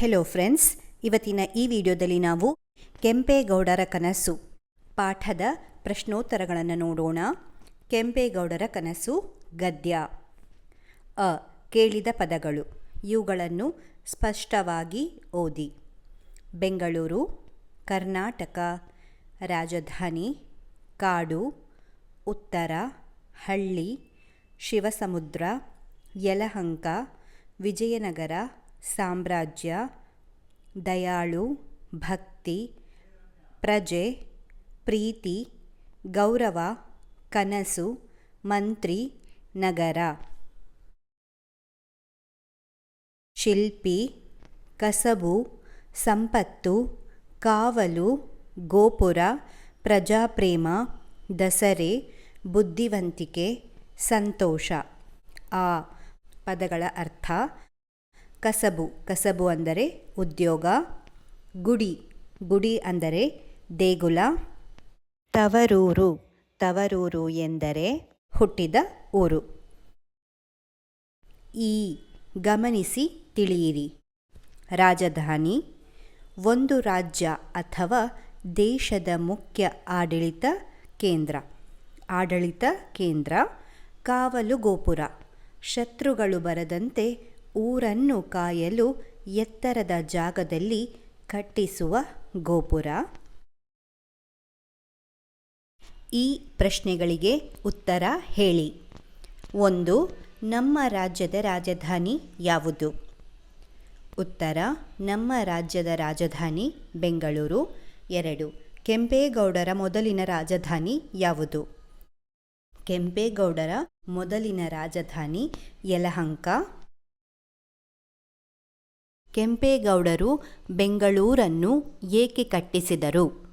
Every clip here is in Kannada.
ಹೆಲೋ ಫ್ರೆಂಡ್ಸ್ ಇವತ್ತಿನ ಈ ವಿಡಿಯೋದಲ್ಲಿ ನಾವು ಕೆಂಪೇಗೌಡರ ಕನಸು ಪಾಠದ ಪ್ರಶ್ನೋತ್ತರಗಳನ್ನು ನೋಡೋಣ. ಕೆಂಪೇಗೌಡರ ಕನಸು ಗದ್ಯ. ಅ. ಕೇಳಿದ ಪದಗಳು. ಇವುಗಳನ್ನು ಸ್ಪಷ್ಟವಾಗಿ ಓದಿ. ಬೆಂಗಳೂರು, ಕರ್ನಾಟಕ, ರಾಜಧಾನಿ, ಕಾಡು, ಉತ್ತರ, ಹಳ್ಳಿ, ಶಿವಸಮುದ್ರ, ಯಲಹಂಕ, ವಿಜಯನಗರ ಸಾಮ್ರಾಜ್ಯ, ದಯಾಳು, ಭಕ್ತಿ, ಪ್ರಜೆ, ಪ್ರೀತಿ, ಗೌರವ, ಕನಸು, ಮಂತ್ರಿ, ನಗರ. ಶಿಲ್ಪಿ, ಕಸಬು, ಸಂಪತ್ತು, ಕಾವಲು, ಗೋಪುರ, ಪ್ರಜಾಪ್ರೇಮ, ದಸರೆ, ಬುದ್ಧಿವಂತಿಕೆ, ಸಂತೋಷ. ಆ ಪದಗಳ ಅರ್ಥ ಕಸಬು. ಕಸಬು ಅಂದರೆ ಉದ್ಯೋಗ. ಗುಡಿ. ಗುಡಿ ಅಂದರೆ ದೇಗುಲ. ತವರೂರು. ತವರೂರು ಎಂದರೆ ಹುಟ್ಟಿದ ಊರು. ಈ ಗಮನಿಸಿ ತಿಳಿಯಿರಿ. ರಾಜಧಾನಿ. ಒಂದು ರಾಜ್ಯ ಅಥವಾ ದೇಶದ ಮುಖ್ಯ ಆಡಳಿತ ಕೇಂದ್ರ. ಆಡಳಿತ ಕೇಂದ್ರ ಕಾವಲು ಗೋಪುರ ಶತ್ರುಗಳು ಬರದಂತೆ ಊರನ್ನು ಕಾಯಲು ಎತ್ತರದ ಜಾಗದಲ್ಲಿ ಕಟ್ಟಿಸುವ ಗೋಪುರ. ಈ ಪ್ರಶ್ನೆಗಳಿಗೆ ಉತ್ತರ ಹೇಳಿ. ಒಂದು, ನಮ್ಮ ರಾಜ್ಯದ ರಾಜಧಾನಿ ಯಾವುದು? ಉತ್ತರ, ನಮ್ಮ ರಾಜ್ಯದ ರಾಜಧಾನಿ ಬೆಂಗಳೂರು. ಎರಡು, ಕೆಂಪೇಗೌಡರ ಮೊದಲಿನ ರಾಜಧಾನಿ ಯಾವುದು? ಕೆಂಪೇಗೌಡರ ಮೊದಲಿನ ರಾಜಧಾನಿ ಯಲಹಂಕ. ಕೆಂಪೇಗೌಡರು ಬೆಂಗಳೂರನ್ನು ಏಕೆ ಕಟ್ಟಿಸಿದರು?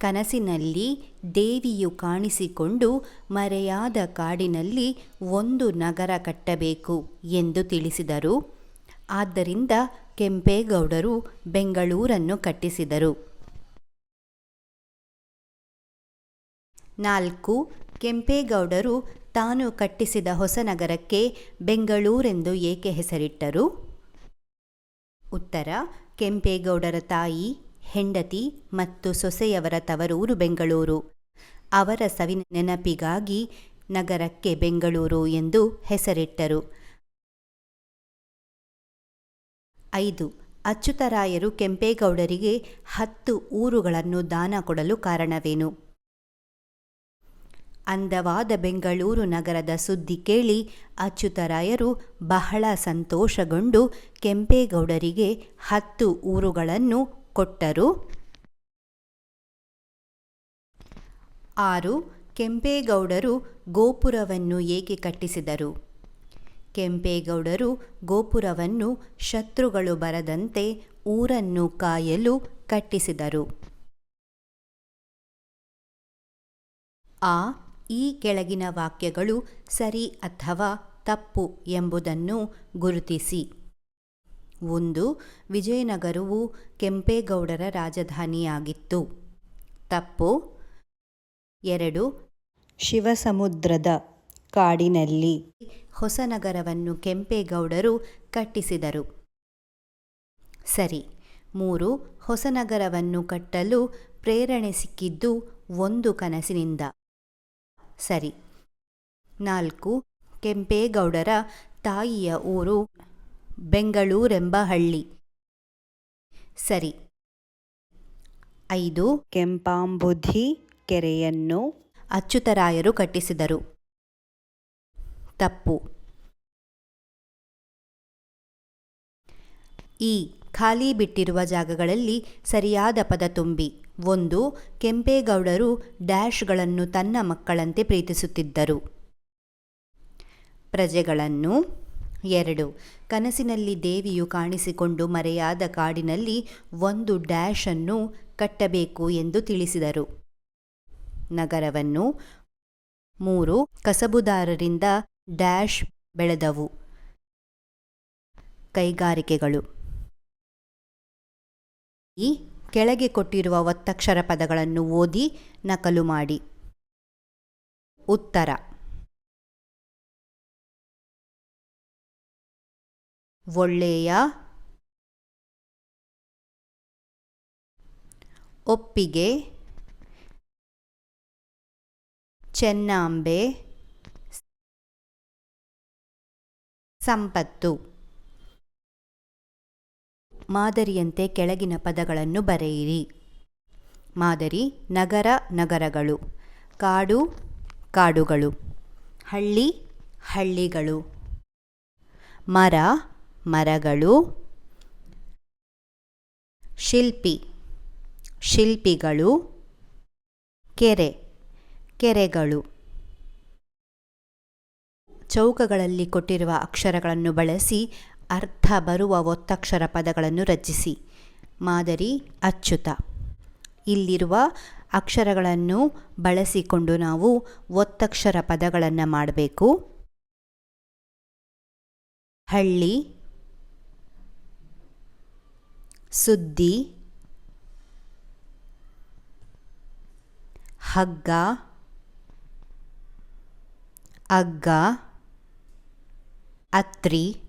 ಕನಸಿನಲ್ಲಿ ದೇವಿಯು ಕಾಣಿಸಿಕೊಂಡು ಮರೆಯಾದ ಕಾಡಿನಲ್ಲಿ ಒಂದು ನಗರ ಕಟ್ಟಬೇಕು ಎಂದು ತಿಳಿಸಿದರು. ಆದ್ದರಿಂದ ಕೆಂಪೇಗೌಡರು ಬೆಂಗಳೂರನ್ನು ಕಟ್ಟಿಸಿದರು. ನಾಲ್ಕು, ಕೆಂಪೇಗೌಡರು ತಾನು ಕಟ್ಟಿಸಿದ ಹೊಸ ನಗರಕ್ಕೆ ಬೆಂಗಳೂರೆಂದು ಏಕೆ ಹೆಸರಿಟ್ಟರು? ಉತ್ತರ, ಕೆಂಪೇಗೌಡರ ತಾಯಿ, ಹೆಂಡತಿ ಮತ್ತು ಸೊಸೆಯವರ ತವರೂರು ಬೆಂಗಳೂರು. ಅವರ ಸವಿ ನೆನಪಿಗಾಗಿ ನಗರಕ್ಕೆ ಬೆಂಗಳೂರು ಎಂದು ಹೆಸರಿಟ್ಟರು. ಐದು, ಅಚ್ಯುತರಾಯರು ಕೆಂಪೇಗೌಡರಿಗೆ ಹತ್ತು ಊರುಗಳನ್ನು ದಾನ ಕೊಡಲು ಕಾರಣವೇನು? ಅಂದವಾದ ಬೆಂಗಳೂರು ನಗರದ ಸುದ್ದಿ ಕೇಳಿ ಅಚ್ಯುತರಾಯರು ಬಹಳ ಸಂತೋಷಗೊಂಡು ಕೆಂಪೇಗೌಡರಿಗೆ ಹತ್ತು ಊರುಗಳನ್ನು ಕೊಟ್ಟರು. ಆರು, ಕೆಂಪೇಗೌಡರು ಗೋಪುರವನ್ನು ಏಕೆ ಕಟ್ಟಿಸಿದರು? ಕೆಂಪೇಗೌಡರು ಗೋಪುರವನ್ನು ಶತ್ರುಗಳು ಬರದಂತೆ ಊರನ್ನು ಕಾಯಲು ಕಟ್ಟಿಸಿದರು. ಆ ಈ ಕೆಳಗಿನ ವಾಕ್ಯಗಳು ಸರಿ ಅಥವಾ ತಪ್ಪು ಎಂಬುದನ್ನು ಗುರುತಿಸಿ. ಒಂದು, ವಿಜಯನಗರವು ಕೆಂಪೇಗೌಡರ ರಾಜಧಾನಿಯಾಗಿತ್ತು. ತಪ್ಪು. ಎರಡು, ಶಿವಸಮುದ್ರದ ಕಾಡಿನಲ್ಲಿ ಹೊಸನಗರವನ್ನು ಕೆಂಪೇಗೌಡರು ಕಟ್ಟಿಸಿದರು. ಸರಿ. ಮೂರು, ಹೊಸನಗರವನ್ನು ಕಟ್ಟಲು ಪ್ರೇರಣೆ ಸಿಕ್ಕಿದ್ದು ಒಂದು ಕನಸಿನಿಂದ. ಸರಿ. ನಾಲ್ಕು ಕೆಂಪೇಗೌಡರ ತಾಯಿಯ ಊರು ಬೆಂಗಳೂರೆಂಬ ಹಳ್ಳಿ. ಸರಿ. ಐದು ಕೆಂಪಾಂಬುಧಿ ಕೆರೆಯನ್ನು ಅಚ್ಯುತರಾಯರು ಕಟ್ಟಿಸಿದರು. ತಪ್ಪು. ಈ ಖಾಲಿ ಬಿಟ್ಟಿರುವ ಜಾಗಗಳಲ್ಲಿ ಸರಿಯಾದ ಪದ ತುಂಬಿ. ಒಂದು, ಕೆಂಪೇಗೌಡರು ಡ್ಯಾಶ್ಗಳನ್ನು ತನ್ನ ಮಕ್ಕಳಂತೆ ಪ್ರೀತಿಸುತ್ತಿದ್ದರು. ಪ್ರಜೆಗಳನ್ನು. ಎರಡು, ಕನಸಿನಲ್ಲಿ ದೇವಿಯು ಕಾಣಿಸಿಕೊಂಡು ಮರೆಯಾದ ಕಾಡಿನಲ್ಲಿ ಒಂದು ಡ್ಯಾಶನ್ನು ಕಟ್ಟಬೇಕು ಎಂದು ತಿಳಿಸಿದರು. ನಗರವನ್ನು. ಮೂರು, ಕಸಬುದಾರರಿಂದ ಡ್ಯಾಶ್ ಬೆಳೆದವು. ಕೈಗಾರಿಕೆಗಳು. ಈ ಕೆಳಗೆ ಕೊಟ್ಟಿರುವ ಒತ್ತಕ್ಷರ ಪದಗಳನ್ನು ಓದಿ ನಕಲು ಮಾಡಿ. ಉತ್ತರ. ಒಳ್ಳೆಯ. ಒಪ್ಪಿಗೆ. ಚೆನ್ನಾಂಬೆ. ಸಂಪತ್ತು. ಮಾದರಿಯಂತೆ ಕೆಳಗಿನ ಪದಗಳನ್ನು ಬರೆಯಿರಿ. ಮಾದರಿ, ನಗರ, ನಗರಗಳು. ಕಾಡು, ಕಾಡುಗಳು. ಹಳ್ಳಿ, ಹಳ್ಳಿಗಳು. ಮರ, ಮರಗಳು. ಶಿಲ್ಪಿ, ಶಿಲ್ಪಿಗಳು. ಕೆರೆ, ಕೆರೆಗಳು. ಚೌಕಗಳಲ್ಲಿ ಕೊಟ್ಟಿರುವ ಅಕ್ಷರಗಳನ್ನು ಬಳಸಿ ಅರ್ಥ ಬರುವ ಒತ್ತಕ್ಷರ ಪದಗಳನ್ನು ರಚಿಸಿ. ಮಾದರಿ ಅಚ್ಯುತ. ಇಲ್ಲಿರುವ ಅಕ್ಷರಗಳನ್ನು ಬಳಸಿಕೊಂಡು ನಾವು ಒತ್ತಕ್ಷರ ಪದಗಳನ್ನು ಮಾಡಬೇಕು. ಹಳ್ಳಿ. ಸುದ್ದಿ. ಹಗ್ಗ. ಅಗ್ಗ ಅತ್ರಿ.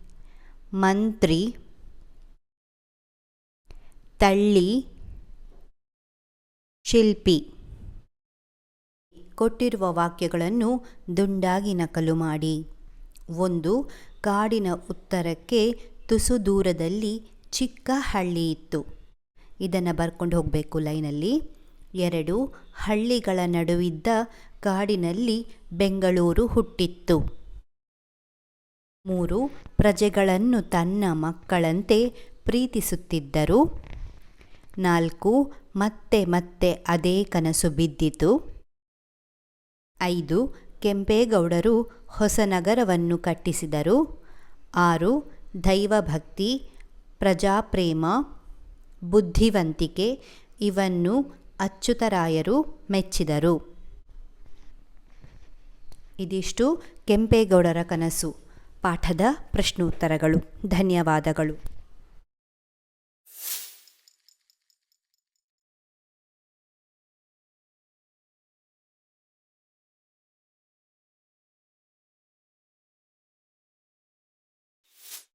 ಮಂತ್ರಿ, ತಳ್ಳಿ, ಶಿಲ್ಪಿ ಕೊಟ್ಟಿರುವ ವಾಕ್ಯಗಳನ್ನು ದುಂಡಾಗಿ ನಕಲು ಮಾಡಿ. ಒಂದು, ಕಾಡಿನ ಉತ್ತರಕ್ಕೆ ತುಸು ದೂರದಲ್ಲಿ ಚಿಕ್ಕ ಹಳ್ಳಿ ಇತ್ತು. ಇದನ್ನು ಬರ್ಕೊಂಡು ಹೋಗಬೇಕು ಲೈನಲ್ಲಿ. ಎರಡು, ಹಳ್ಳಿಗಳ ನಡುವಿದ್ದ ಕಾಡಿನಲ್ಲಿ ಬೆಂಗಳೂರು ಹುಟ್ಟಿತ್ತು. ಮೂರು ಪ್ರಜೆಗಳನ್ನು ತನ್ನ ಮಕ್ಕಳಂತೆ ಪ್ರೀತಿಸುತ್ತಿದ್ದರು. ನಾಲ್ಕು, ಮತ್ತೆ ಮತ್ತೆ ಅದೇ ಕನಸು ಬಿದ್ದಿತು. ಐದು, ಕೆಂಪೇಗೌಡರು ಹೊಸ ನಗರವನ್ನು ಕಟ್ಟಿಸಿದರು. ಆರು, ದೈವಭಕ್ತಿ, ಪ್ರಜಾಪ್ರೇಮ, ಬುದ್ಧಿವಂತಿಕೆ ಇವನ್ನು ಅಚ್ಯುತರಾಯರು ಮೆಚ್ಚಿದರು. ಇದಿಷ್ಟು ಕೆಂಪೇಗೌಡರ ಕನಸು. ಪಾಠದ ಪ್ರಶ್ನೋತ್ತರಗಳು. ಧನ್ಯವಾದಗಳು.